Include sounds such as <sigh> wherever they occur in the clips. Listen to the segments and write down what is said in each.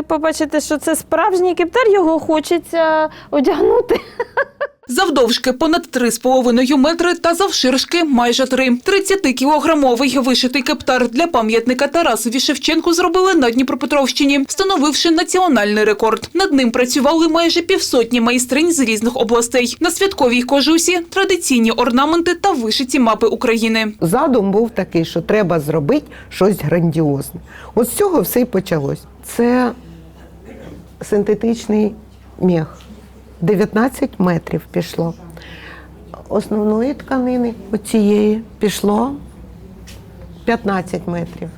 коли побачите, що це справжній кептар, його хочеться одягнути. <laughs> Завдовжки понад 3,5 метри та завширшки майже 3. 30-кілограмовий вишитий кептар для пам'ятника Тарасові Шевченку зробили на Дніпропетровщині, встановивши національний рекорд. Над ним працювали майже півсотні майстринь з різних областей. На святковій кожусі традиційні орнаменти та вишиті мапи України. Задум був такий, що треба зробити щось грандіозне. От з цього все і почалось. Це синтетичний мех. 19 метрів пішло. Основної тканини оцієї пішло 15 метрів.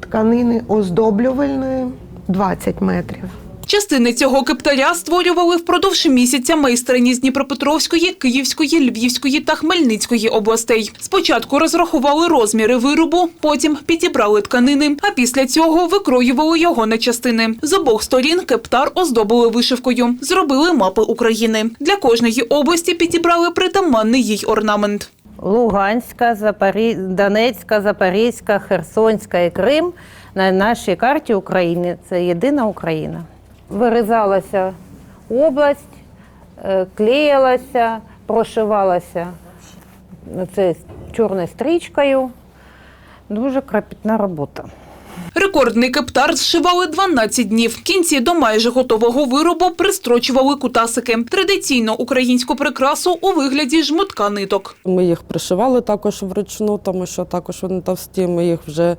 Тканини оздоблювальної 20 метрів. Частини цього кептаря створювали впродовж місяця майстрині з Дніпропетровської, Київської, Львівської та Хмельницької областей. Спочатку розрахували розміри виробу, потім підібрали тканини, а після цього викроювали його на частини. З обох сторін кептар оздобили вишивкою, зробили мапи України. Для кожної області підібрали притаманний їй орнамент. Луганська, Запорі... Донецька, Запорізька, Херсонська і Крим на нашій карті України. Це єдина Україна. Вирізалася область, е, клеїлася, прошивалася це чорною стрічкою. Дуже кропітна робота. Рекордний кептар зшивали 12 днів. В кінці до майже готового виробу пристрочували кутасики. Традиційно українську прикрасу у вигляді жмутка ниток. Ми їх пришивали також вручну, тому що також вони товсті. Ми їх вже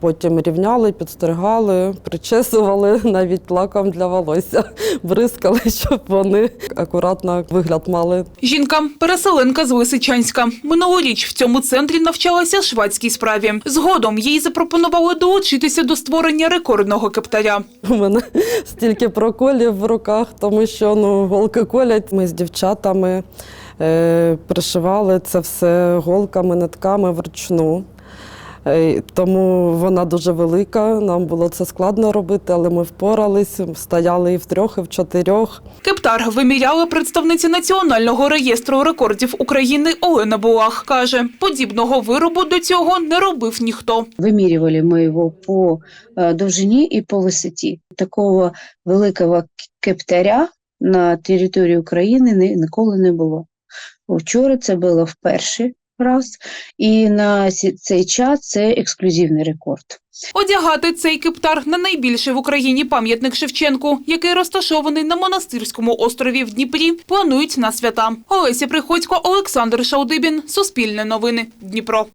потім рівняли, підстригали, причесували <laughs> навіть лаком для волосся, <laughs> бризкали, <laughs> щоб вони акуратно вигляд мали. Жінка – переселенка з Лисичанська. Минулоріч в цьому центрі навчалася швадській справі. Згодом їй запропонували долучитися до створення рекордного кептаря. У мене стільки проколів в руках, тому що ну, голки колять. Ми з дівчатами е, пришивали це все голками, нитками вручну. Е, Тому вона дуже велика. Нам було це складно робити, але ми впорались, стояли і в трьох, і в чотирьох. Кептар виміряла представниця Національного реєстру рекордів України Олена Булах. Каже, подібного виробу до цього не робив ніхто. Вымеривали мы его по э, довжині і по висоті. Такого великого кептаря на території України ні- ніколи не було. Вчора це було вперше раз, і на цей час це ексклюзивний рекорд. Одягати цей кептар на найбільший в Україні пам'ятник Шевченку, який розташований на монастирському острові в Дніпрі, планують на свята. Олеся Приходько, Олександр Шаудибін, Суспільне новини, Дніпро.